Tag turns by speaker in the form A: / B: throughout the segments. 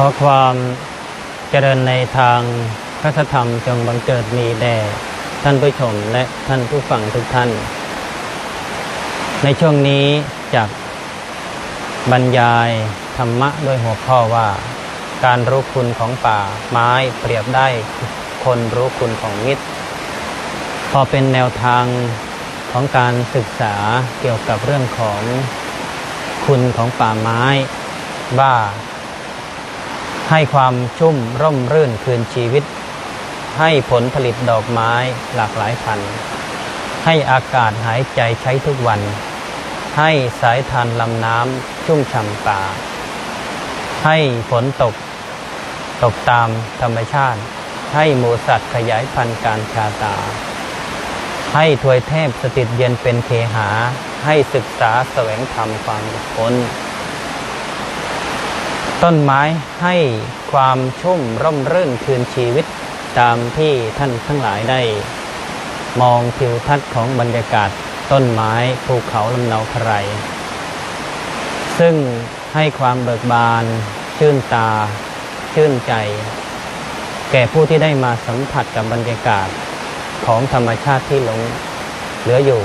A: ขอความเจริญในทางพระธรรมจงบังเกิดมีแด่ท่านผู้ชมและท่านผู้ฟังทุกท่าน ในช่วงนี้จากบรรยายธรรมะด้วยหัวข้อว่า การรู้คุณของป่าไม้เปรียบได้คนรู้คุณของมิตร พอเป็นแนวทางของการศึกษาเกี่ยวกับเรื่องของคุณของป่าไม้ว่า ให้ความชุ่มร่มรื่นคืนชีวิต ให้ผลผลิตดอกไม้หลากหลายพันธุ์ให้อากาศหายใจใช้ทุกวัน ให้สายทานลำน้ำชุ่มฉ่ำป่าให้ฝนตก ตกตามธรรมชาติ ให้หมูสัตว์ขยายพันธุ์การชาตา ให้ถวยเทพสถิตเย็นเป็นเคหา ให้ศึกษาแสวงธรรมความพ้น ต้นไม้ให้ความชุ่มร่มรื่นคืนชีวิต ตามที่ท่านทั้งหลายได้ มองทิวทัศน์ของบรรยากาศต้นไม้ภูเขาลำเนาไพรซึ่งให้ความเบิกบาน ชื่นตา ชื่นใจ แก่ผู้ที่ได้มาสัมผัสกับบรรยากาศของธรรมชาติที่หลงเหลืออยู่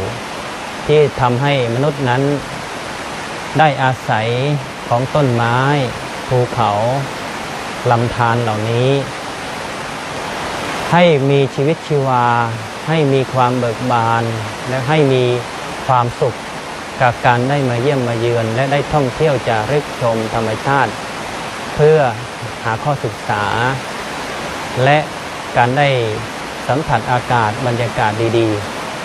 A: ที่ทำให้มนุษย์นั้นได้อาศัยของต้นไม้ ภูเขาลำธารเหล่านี้ ให้มีชีวิตชีวา ให้มีความเบิกบาน และให้มีความสุขกับการได้มาเยี่ยมมาเยือน และได้ท่องเที่ยวจารึกชมธรรมชาติ เพื่อหาข้อศึกษา และการได้สัมผัสอากาศบรรยากาศดี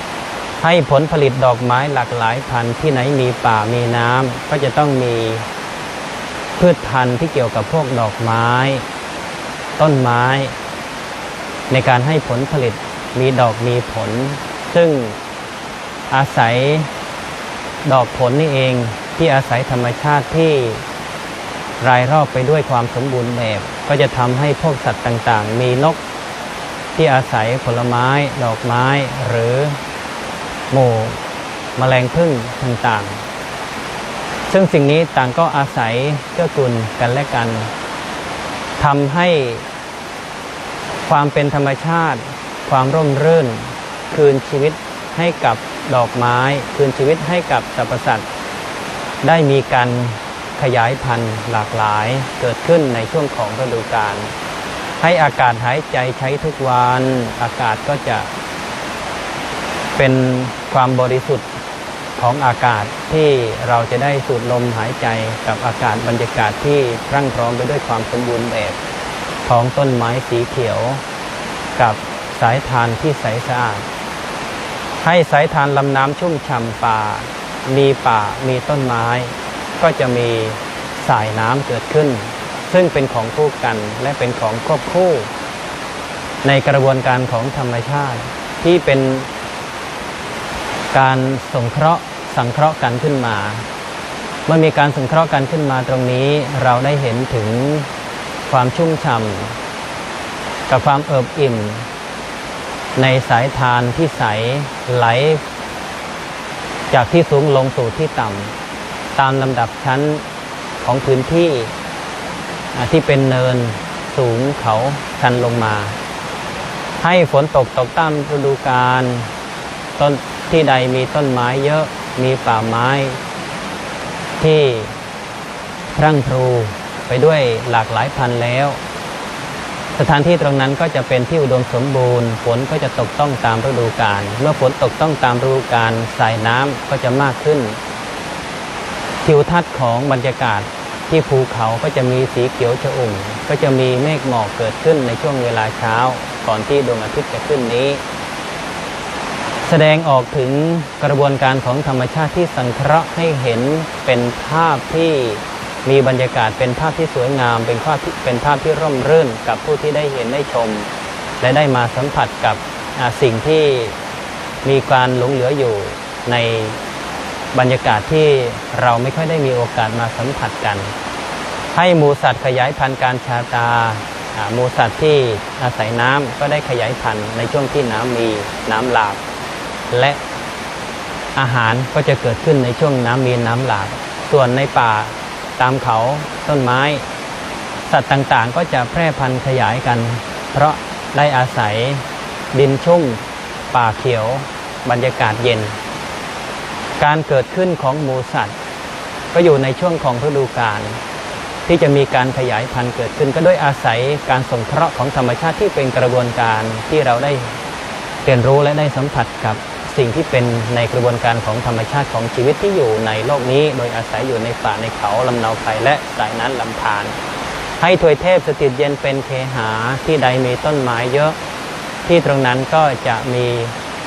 A: ๆ ให้ผลผลิตดอกไม้หลากหลายพันธุ์ที่ไหนมีป่ามีน้ำก็จะต้องมี พืชพันธุ์ที่เกี่ยวกับพวกดอกไม้ ต้นไม้ ในการให้ผลผลิตมีดอกมีผล ซึ่งอาศัยดอกผลนี่เองที่อาศัยธรรมชาติที่รายรอบไปด้วยความสมบูรณ์แบบ ก็จะทำให้พวกสัตว์ต่างๆ มีนกที่อาศัยผลไม้ ดอกไม้หรือหมู่แมลงพึ่งต่างๆ ซึ่งสิ่งนี้ต่างก็อาศัยเกื้อกูลกันและกันทำให้ความเป็นธรรมชาติ ความร่มรื่น คืนชีวิตให้กับดอกไม้ คืนชีวิตให้กับสรรพสัตว์ได้มีการขยายพันธุ์หลากหลายเกิดขึ้นในช่วงของฤดูกาลให้อากาศหายใจใช้ทุกวัน อากาศก็จะเป็นความบริสุทธิ์ ของอากาศที่เราจะได้สูดลมหายใจกับอากาศบรรยากาศที่รั่งพร้อมไปด้วยความสมบูรณ์แบบของต้นไม้สีเขียว กับสายทานที่ใสสะอาดให้สายทานลำน้ำชุ่มฉ่ำป่า มีป่ามีต้นไม้ ก็จะมีสายน้ำเกิดขึ้น ซึ่งเป็นของคู่กันและเป็นของควบคู่ ในกระบวนการของธรรมชาติที่เป็น การสงเคราะห์สังเคราะห์กันขึ้นมา เมื่อมีการสงเคราะห์กันขึ้นมาตรงนี้เราได้เห็นถึงความชุ่มฉ่ำกับความเอิบอิ่ม ในสายทานที่ใสไหล จากที่สูงลงสู่ที่ต่ำตามลำดับชั้นของพื้นที่ที่เป็นเนินสูงเขาชันลงมา ให้ฝนตกตกตามฤดูกาลต้น ที่ใดมีต้นไม้เยอะมีป่าไม้ ที่พรั่งพรูไปด้วยหลากหลายพันธุ์แล้ว สถานที่ตรงนั้นก็จะเป็นที่อุดมสมบูรณ์ ฝนก็จะตกต้องตามฤดูกาลเมื่อฝนตกต้องตามฤดูกาลสายน้ำก็จะมากขึ้น ทิวทัศน์ของบรรยากาศที่ภูเขาก็จะมีสีเขียวชอุ่มก็จะมีเมฆหมอกเกิดขึ้นในช่วงเวลาเช้าก่อนที่ดวงอาทิตย์จะขึ้นนี้ แสดงออกถึงกระบวนการของธรรมชาติที่สังเคราะห์ให้เห็นเป็นภาพที่มีบรรยากาศเป็นภาพที่สวยงาม เป็นภาพที่เป็นภาพที่ร่มรื่นกับผู้ที่ได้เห็นได้ชม และได้มาสัมผัสกับสิ่งที่มีการหลงเหลืออยู่ในบรรยากาศที่เราไม่ค่อยได้มีโอกาสมาสัมผัสกัน ให้หมูสัตว์ขยายพันธุ์การชาตาหมูสัตว์ที่อาศัยน้ำก็ได้ขยายพันธุ์ในช่วงที่น้ำมีน้ำหลาก และอาหารก็จะเกิดขึ้นในช่วงน้ำมีน้ำหลากส่วนในป่าตามเขาต้นไม้ สัตว์ต่างๆ ก็จะแพร่พันธุ์ขยายกัน เพราะได้อาศัยดินชุ่ม ป่าเขียว บรรยากาศเย็น การเกิดขึ้นของหมูสัตว์ ก็อยู่ในช่วงของฤดูกาลที่จะมีการขยายพันธุ์เกิดขึ้น ก็ด้วยอาศัยการสงเคราะห์ของธรรมชาติที่เป็นกระบวนการที่เราได้เรียนรู้และได้สัมผัสกับ สิ่งที่เป็นในกระบวนการของธรรมชาติของชีวิตที่อยู่ในโลกนี้ โดยอาศัยอยู่ในป่าในเขาลำเนาไพรและสายนั้นลำธารให้ถวยเทพสถิตเย็นเป็นเคหาที่ใดมีต้นไม้เยอะ ที่ตรงนั้นก็จะมี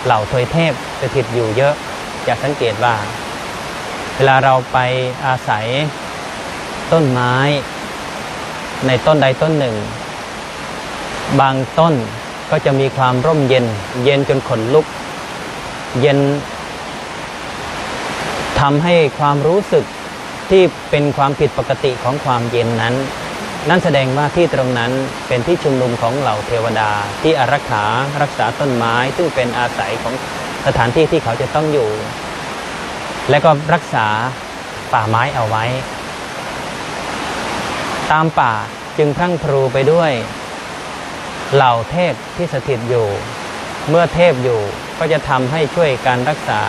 A: เหล่าถวยเทพสถิตอยู่เยอะจะสังเกตว่า เวลาเราไปอาศัยต้นไม้ ในต้นใดต้นหนึ่ง บางต้นก็จะมีความร่มเย็น เย็นจนขนลุก เย็นทำให้ความรู้สึกที่เป็นความผิดปกติของความเย็นนั้น นั่นแสดงว่าที่ตรงนั้นเป็นที่ชุมนุมของเหล่าเทวดา ที่อารักขารักษาต้นไม้ ซึ่งเป็นอาศัยของสถานที่ที่เขาจะต้องอยู่ และก็รักษาป่าไม้เอาไว้ ตามป่าจึงพรั่งพรูไปด้วย เหล่าเทพที่สถิตอยู่ เมื่อเทพอยู่ ก็จะทำให้ช่วยการรักษา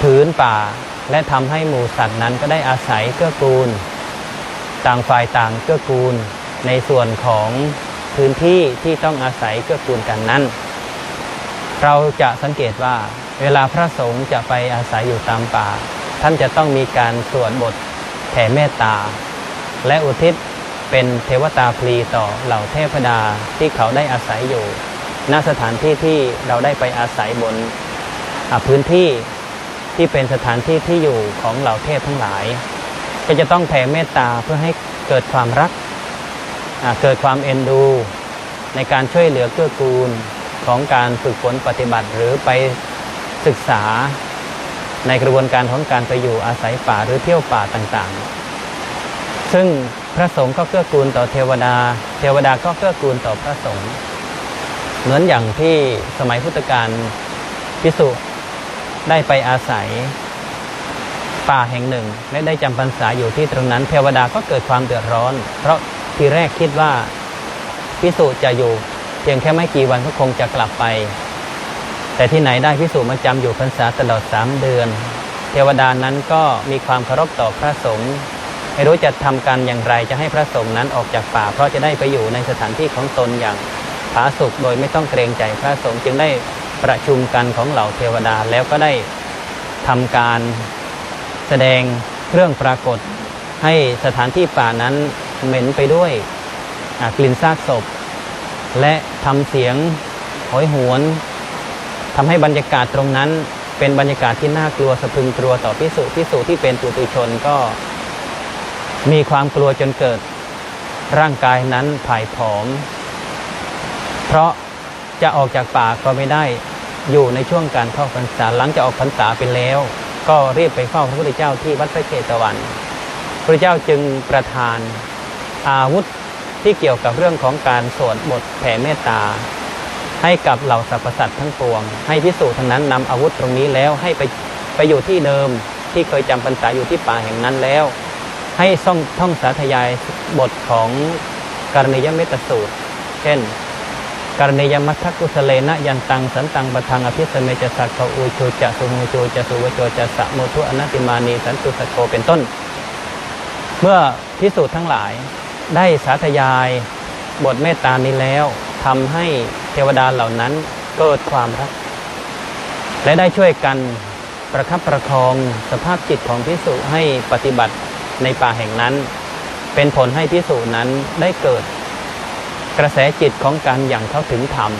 A: พื้นป่า และทำให้หมู่สัตว์นั้นก็ได้อาศัยเกื้อกูล ต่างฝ่ายต่างเกื้อกูล ในส่วนของพื้นที่ที่ต้องอาศัยเกื้อกูลกันนั้น เราจะสังเกตว่าเวลาพระสงฆ์จะไปอาศัยอยู่ตามป่า ท่านจะต้องมีการสวดบทแผ่เมตตา และอุทิศเป็นเทวตาพลีต่อเหล่าเทพดาที่เขาได้อาศัยอยู่ ณสถานที่ที่เราได้ไปอาศัยบนพื้นที่ที่เป็นสถานที่ที่อยู่ของเหล่าเทพทั้งหลาย ก็จะต้องแผ่เมตตาเพื่อให้เกิดความรักเกิดความเอ็นดู ในการช่วยเหลือเกื้อกูลของการฝึกฝนปฏิบัติหรือไปศึกษาในกระบวนการของการไปอยู่อาศัยป่าหรือเที่ยวป่าต่างๆ ซึ่งพระสงฆ์ก็เกื้อกูลต่อเทวดา เทวดาก็เกื้อกูลต่อพระสงฆ์ เหมือนอย่างที่สมัยพุทธกาลพิสุได้ไปอาศัยป่าแห่งหนึ่ง และได้จำพรรษาอยู่ที่ตรงนั้นเทวดาก็เกิดความเดือดร้อน เพราะทีแรกคิดว่าพิสุจะอยู่ เพียงแค่ไม่กี่วันก็คงจะกลับไป แต่ที่ไหนได้พิสุมาจำอยู่พรรษาตลอดสามเดือน เทวดานั้นก็มีความเคารพต่อพระสงฆ์ไม่รู้จะทำการอย่างไรจะให้พระสงฆ์นั้นออกจากป่า เพราะจะได้ไปอยู่ในสถานที่ของตนอย่าง ผาสุกโดยไม่ต้องเกรงใจพระสงฆ์จึงได้ประชุมกันของเหล่าเทวดาแล้วก็ได้ทำการแสดงเครื่องปรากฏให้สถานที่ป่านั้นเหม็นไปด้วยกลิ่นซากศพ และทำเสียงโหยหวนทำให้บรรยากาศตรงนั้นเป็นบรรยากาศที่น่ากลัวสะพึงกลัวต่อพิสุพิสุที่เป็นปุถุชนก็ มีความกลัวจนเกิดร่างกายนั้นผายผอม เพราะจะออกจากป่าก็ไม่ได้อยู่ในช่วงการเข้าพรรษาหลังจากออกพรรษาไปแล้ว ก็รีบไปเฝ้าพระพุทธเจ้าที่วัดพระเชตวัน พระเจ้าจึงประทานอาวุธที่เกี่ยวกับเรื่องของการสวดบทแผ่เมตตา ให้กับเหล่าสรรพสัตว์ทั้งปวง ให้พิสูจน์ทั้งนั้นนำอาวุธตรงนี้แล้วให้ไปไปอยู่ที่เดิมที่เคยจำพรรษาอยู่ที่ป่าแห่งนั้นแล้ว ให้ท่องท่องสาธยายบทของการณิยเมตสูตร เช่น รณิยมัทธกุสเลนะยันตังสันตังปะทังอภิสเมจสักขะอุโชจะสุหูจูจะสุวโจจะสะโมทุอนัติมานีสันตุสโกเป็นต้น เมื่อพิสูจน์ทั้งหลายได้สาธยายบทเมตตานี้แล้วทำให้เทวดาเหล่านั้นเกิดความรัก และได้ช่วยกันประคับประคองสภาพจิตของพิสุให้ปฏิบัติในป่าแห่งนั้น เป็นผลให้พิสุนั้นได้เกิด กระแสจิตของการอย่างเข้าถึงธรรม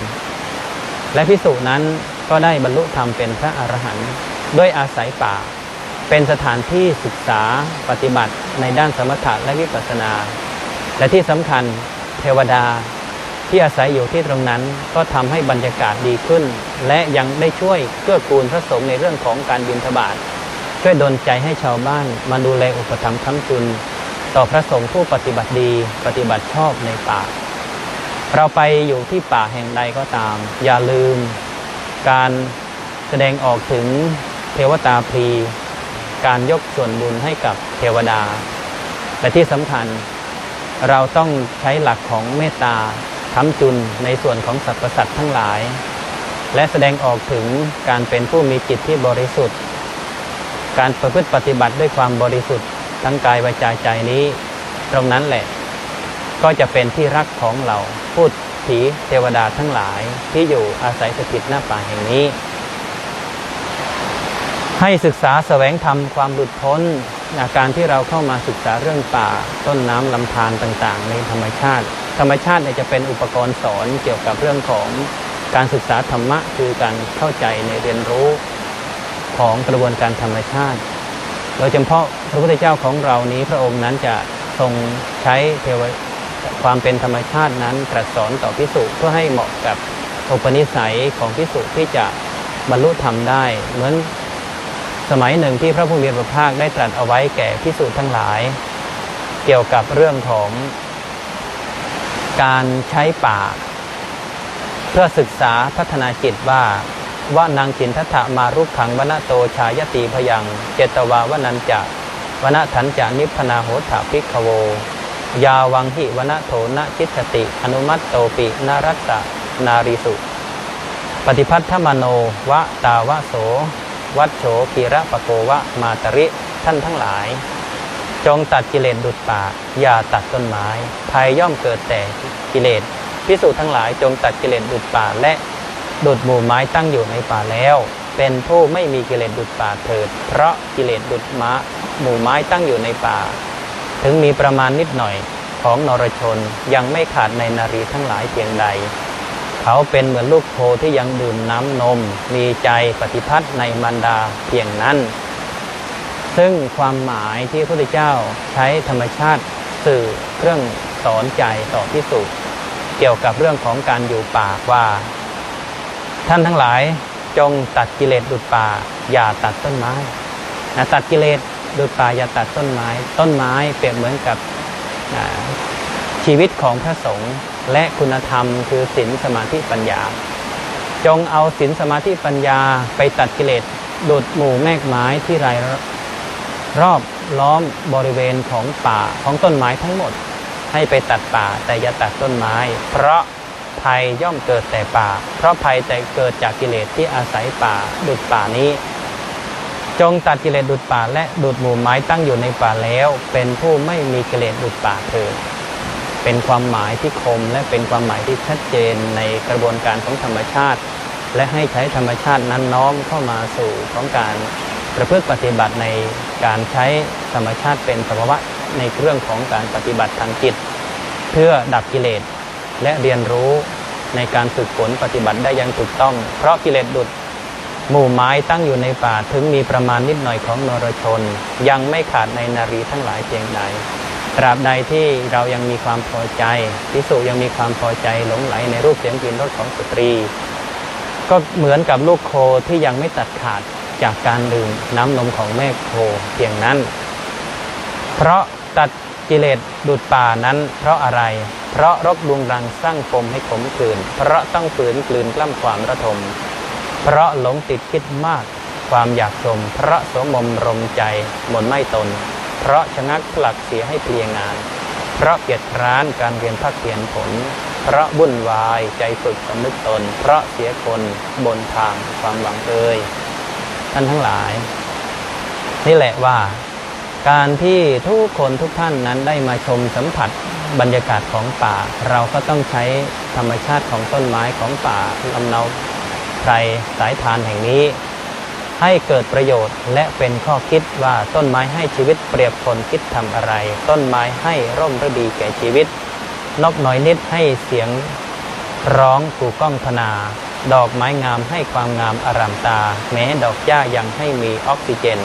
A: และพิสุนั้นก็ได้บรรลุธรรมเป็นพระอรหันต์ด้วยอาศัยป่า เป็นสถานที่ศึกษาปฏิบัติในด้านสมถะและวิปัสสนา และที่สำคัญเทวดาที่อาศัยอยู่ที่ตรงนั้นก็ทำให้บรรยากาศดีขึ้น และยังได้ช่วยเกื้อกูลพระสงฆ์ในเรื่องของการบิณฑบาตช่วยดลใจให้ชาวบ้านมาดูแลอุปถัมภ์ค้ำจุน ต่อพระสงฆ์ผู้ปฏิบัติดี ปฏิบัติชอบในป่า เราไปอยู่ที่ป่าแห่งใดก็ตาม อย่าลืม การแสดงออกถึงเทวตาพรีการยกส่วนบุญให้กับเทวดา และที่สำคัญ เราต้องใช้หลักของเมตตาค้ำจุนในส่วนของสรรพสัตว์ทั้งหลาย และแสดงออกถึงการเป็นผู้มีจิตที่บริสุทธิ์ การประพฤติปฏิบัติด้วยความบริสุทธิ์ทั้งกายวาจาใจนี้ ตรงนั้นแหละ ก็จะเป็นที่รักของเราพูดผีเทวดาทั้งหลายที่อยู่อาศัยสถิตหน้าป่าแห่งนี้ ให้ศึกษาแสวงธรรมความหลุดพ้นอาการที่เราเข้ามาศึกษาเรื่องป่า ต้นน้ำลำธารต่างๆ ในธรรมชาติ ธรรมชาติจะเป็นอุปกรณ์สอนเกี่ยวกับเรื่องของการศึกษาธรรมะคือการเข้าใจในเรียนรู้ของกระบวนการธรรมชาติ โดยเฉพาะพระพุทธเจ้าของเรานี้พระองค์นั้นจะทรงใช้เทว ความเป็นธรรมชาตินั้นตรัสสอนต่อพิสุเพื่อให้เหมาะกับอุปนิสัยของพิสุที่จะบรรลุธรรมได้ เหมือนสมัยหนึ่งที่พระผู้มีพระภาคได้ตรัสเอาไว้แก่พิสุทั้งหลาย เกี่ยวกับเรื่องของการใช้ป่าเพื่อศึกษาพัฒนาจิตว่าว่านางขินทัตมารุกขังวนโตชายตีพยัง เจตวาวนันจะวนทันจะนิพพนาโหถาภิกขโว ยาวังหิวนโถนะชิตติ อนุมัตโตปินารัตนารีสุ ปฏิพัทธมโนวะตาวะโส วัดโฉกีระปะโกวะมาตริท่านทั้งหลาย จงตัดกิเลสดุดป่าอย่าตัดต้นไม้ภัยย่อมเกิดแต่กิเลสพิสูจน์ทั้งหลายจงตัดกิเลสดุดป่าและดุดหมู่ไม้ตั้งอยู่ในป่าแล้ว เป็นผู้ไม่มีกิเลสดุดป่าเถิด เพราะกิเลสดุดม้าหมู่ไม้ตั้งอยู่ในป่า ถึงมีประมาณนิดหน่อยของนรชนยังไม่ขาดในนารีทั้งหลายเพียงใด เขาเป็นเหมือนลูกโคที่ยังดื่มน้ำนม มีใจปฏิพัทธ์ในมารดาเพียงนั้น ซึ่งความหมายที่พระพุทธเจ้าใช้ธรรมชาติสื่อเครื่องสอนใจต่อพิสุเกี่ยวกับเรื่องของการอยู่ป่าว่า ท่านทั้งหลายจงตัดกิเลสดุดป่า อย่าตัดต้นไม้นะตัดกิเลส ดุดป่าอย่าตัดต้นไม้ ต้นไม้เปรียบเหมือนกับชีวิตของพระสงฆ์และคุณธรรมคือศีลสมาธิปัญญา จงเอาศีลสมาธิปัญญาไปตัดกิเลสดุดหมู่แมกไม้ที่รายรอบล้อมบริเวณของป่าของต้นไม้ทั้งหมด ให้ไปตัดป่าแต่อย่าตัดต้นไม้ เพราะภัยย่อมเกิดแต่ป่า เพราะภัยแต่เกิดจากกิเลสที่อาศัยป่าดุดป่านี้ จงตัดกิเลสดุดป่าและดุดหมู่ไม้ตั้งอยู่ในป่าแล้ว เป็นผู้ไม่มีกิเลสดุดป่าเถิดเป็นความหมายที่คมและเป็นความหมายที่ชัดเจนในกระบวนการของธรรมชาติ และให้ใช้ธรรมชาตินั้นน้อมเข้ามาสู่ของการประพฤติปฏิบัติในการใช้ธรรมชาติเป็นสภาวะในเรื่องของการปฏิบัติทางจิต เพื่อดับกิเลสและเรียนรู้ในการฝึกฝนปฏิบัติได้อย่างถูกต้อง เพราะกิเลสดุด หมู่ไม้ตั้งอยู่ในป่าถึงมีประมาณนิดหน่อยของนรชน ยังไม่ขาดในนารีทั้งหลายเพียงใด ตราบใดที่เรายังมีความพอใจพิสุยังมีความพอใจหลงไหลในรูปเสียงกลิ่นรสของสตรี ก็เหมือนกับลูกโคที่ยังไม่ตัดขาดจากการดื่มน้ำนมของแม่โคเพียงนั้น เพราะตัดกิเลสดุดป่านั้น เพราะอะไร เพราะรกดวงรังสร้างปมให้ขมขื่นเพราะต้องฝืนกลืนกล้ำความระทม เพราะหลงติดคิดมาก ความอยากชม เพราะสมมรมใจหมนไม่ตน เพราะชะงักผลักเสียให้เพลียงาน เพราะเกียจคร้านการเรียนภาคเพียนผล เพราะวุ่นวายใจฝึกสำนึกตน เพราะเสียคนบนทางความหวังเอ่ยท่านทั้งหลาย นี่แหละว่าการที่ทุกคนทุกท่านนั้นได้มาชมสัมผัสบรรยากาศของป่า เราก็ต้องใช้ธรรมชาติของต้นไม้ของป่าลำเนา ไพรสายทานแห่งนี้ ให้เกิดประโยชน์และเป็นข้อคิดว่าต้นไม้ให้ชีวิตเปรียบคนคิดทำอะไร ต้นไม้ให้ร่มระดีแก่ชีวิต นกน้อยนิดให้เสียงร้องกูก้องพนา ดอกไม้งามให้ความงามอารามตา แม้ดอกหญ้ายังให้มีออกซิเจน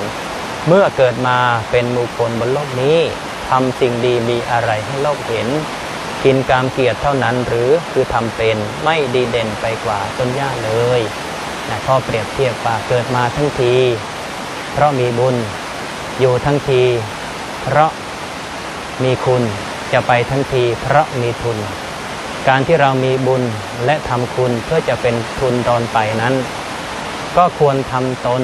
A: เมื่อเกิดมาเป็นมูคลบนโลกนี้ทำสิ่งดีมีอะไรให้โลกเห็น กินกามเกียรติเท่านั้นหรือคือทำเป็นไม่ดีเด่นไปกว่าต้นหญ้าเลยนะข้อเปรียบเทียบว่าเกิดมาทั้งที เพราะมีบุญอยู่ทั้งที เพราะมีคุณจะไปทั้งที เพราะมีทุน การที่เรามีบุญและทำคุณเพื่อจะเป็นทุนตอนไปนั้น ก็ควรทำตน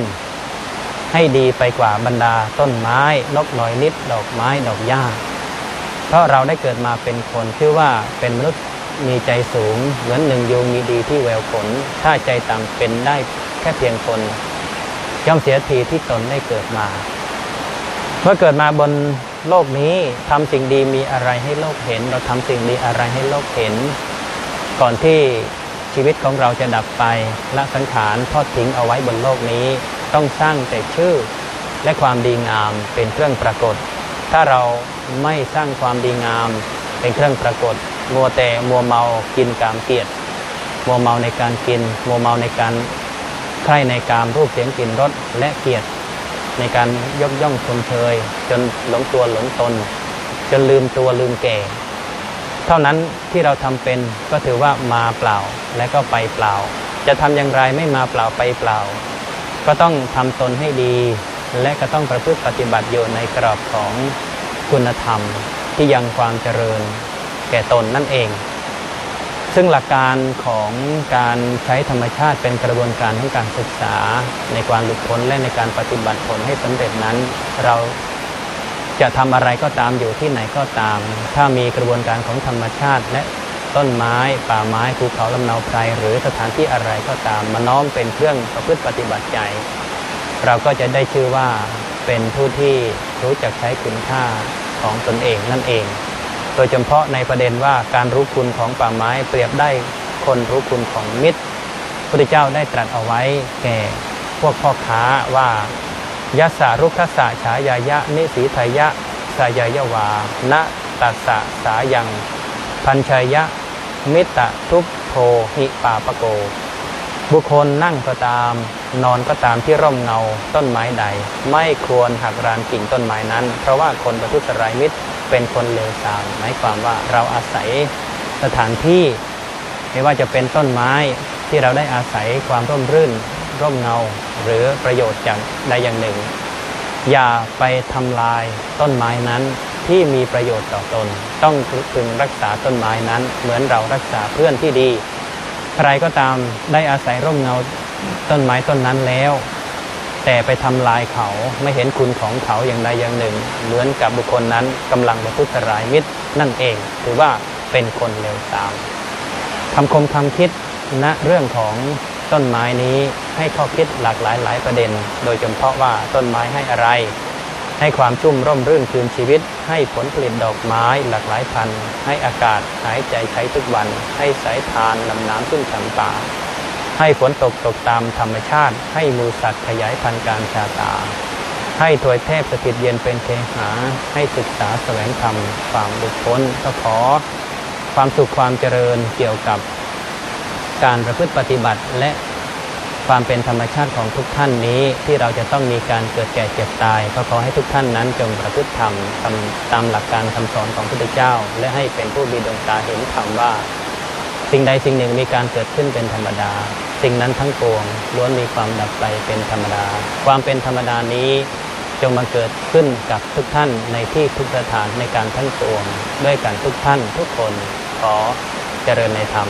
A: ให้ดีไปกว่าบรรดาต้นไม้นกน้อยนิด ดอกไม้ดอกหญ้า เพราะเราได้เกิดมาเป็นคนชื่อว่าเป็นมนุษย์มีใจสูง เหมือนหนึ่งยูงมีดีที่แววผล ถ้าใจต่ำเป็นได้แค่เพียงคนย่อมเสียทีที่ตนได้เกิดมา เมื่อเกิดมาบนโลกนี้ทำสิ่งดีมีอะไรให้โลกเห็น เราทำสิ่งดีอะไรให้โลกเห็น ก่อนที่ชีวิตของเราจะดับไปละสังขารทอดทิ้งเอาไว้บนโลกนี้ ต้องสร้างแต่ชื่อ และความดีงามเป็นเครื่องปรากฏ ถ้าเรา ไม่สร้างความดีงาม เป็นเครื่องปรากฏ มัวแต่มัวเมากินกามเกียรติมัวเมาในการกิน มัวเมาในการใคร่ในกามรูปเสียงกลิ่นรสและเกียรติ ในการยกย่องชมเชยจนหลงตัวหลงตน จนลืมตัวลืมแก่ เท่านั้นที่เราทำเป็นก็ถือว่ามาเปล่าและก็ไปเปล่า จะทำอย่างไรไม่มาเปล่าไปเปล่า ก็ต้องทำตนให้ดี และก็ต้องประพฤติปฏิบัติอยู่ในกรอบของ คุณธรรมที่ยังความเจริญแก่ตนนั่นเอง ซึ่งหลักการของการใช้ธรรมชาติเป็นกระบวนการของการศึกษาในการหลุดพ้นและในการปฏิบัติผลให้สำเร็จนั้น เราจะทำอะไรก็ตามอยู่ที่ไหนก็ตาม ถ้ามีกระบวนการของธรรมชาติและต้นไม้ ป่าไม้ภูเขาลำเนาไพรหรือสถานที่อะไรก็ตามมาน้อมเป็นเครื่องประพฤติปฏิบัติใจ เราก็จะได้ชื่อว่าเป็นผู้ที่รู้จักใช้คุณค่า ของตนเองนั่นเอง โดยเฉพาะในประเด็นว่าการรู้คุณของป่าไม้เปรียบได้คนรู้คุณของมิตรพระเจ้าได้ตรัสเอาไว้แก่พวกพ่อค้าว่ายัสสารุคสะฉายายะ นิสีทายะสายายาวานะตัสสะสายัง พันชายะ มิตตะทุพโทหิปาปโก บุคคลนั่งก็ตาม นอนก็ตามที่ร่มเงาต้นไม้ใด ไม่ควรหักรานกิ่งต้นไม้นั้น เพราะว่าคนประทุษร้ายมิตรเป็นคนเลวทรามหมายความว่าเราอาศัยสถานที่ ไม่ว่าจะเป็นต้นไม้ที่เราได้อาศัยความร่มรื่น ร่มเงา หรือประโยชน์จากใดอย่างหนึ่ง อย่าไปทำลายต้นไม้นั้นที่มีประโยชน์ต่อตน ต้องพึงรักษาต้นไม้นั้น เหมือนเรารักษาเพื่อนที่ดี ใครก็ตามได้อาศัยร่มเงาต้นไม้ต้นนั้นแล้ว แต่ไปทำลายเขาไม่เห็นคุณของเขาอย่างใดอย่างหนึ่ง เหมือนกับบุคคลนั้นกำลังประทุษร้ายมิตรนั่นเอง ถือว่าเป็นคนเลวทรามคำคมคำคิดณเรื่องของต้นไม้นี้ให้ข้อคิดหลากหลายหลายประเด็น โดยเฉพาะว่าต้นไม้ให้อะไร ให้ความชุ่มร่มรื่นคืนชีวิต ให้ผลผลิตดอกไม้หลากหลายพันธุ์ให้อากาศหายใจใช้ทุกวัน ให้สายทานลำน้ำขึ้นฉ่ำป่า ให้ฝนตกตกตามธรรมชาติ ให้มูสัตว์ขยายพันธุ์การชาตา ให้ถวยเทพสถิตเย็นเป็นเทหา ให้ศึกษาแสวงธรรมความหลุดพ้นก็ขอ ความสุขความเจริญเกี่ยวกับ การประพฤติปฏิบัติและ ความเป็นธรรมชาติของทุกท่านนี้ที่เราจะต้องมีการเกิดแก่เจ็บตาย ก็ขอให้ทุกท่านนั้นจงประพฤติธรรมตามตามหลักการคำสอนของพระพุทธเจ้า และให้เป็นผู้มีดวงตาเห็นธรรมว่า สิ่งใดสิ่งหนึ่งมีการเกิดขึ้นเป็นธรรมดา สิ่งนั้นทั้งปวงล้วนมีความดับไปเป็นธรรมดา ความเป็นธรรมดานี้จงมาเกิดขึ้นกับทุกท่านในที่ทุกสถานในการทั้งปวงด้วยกันทุกท่านทุกคนขอเจริญในธรรม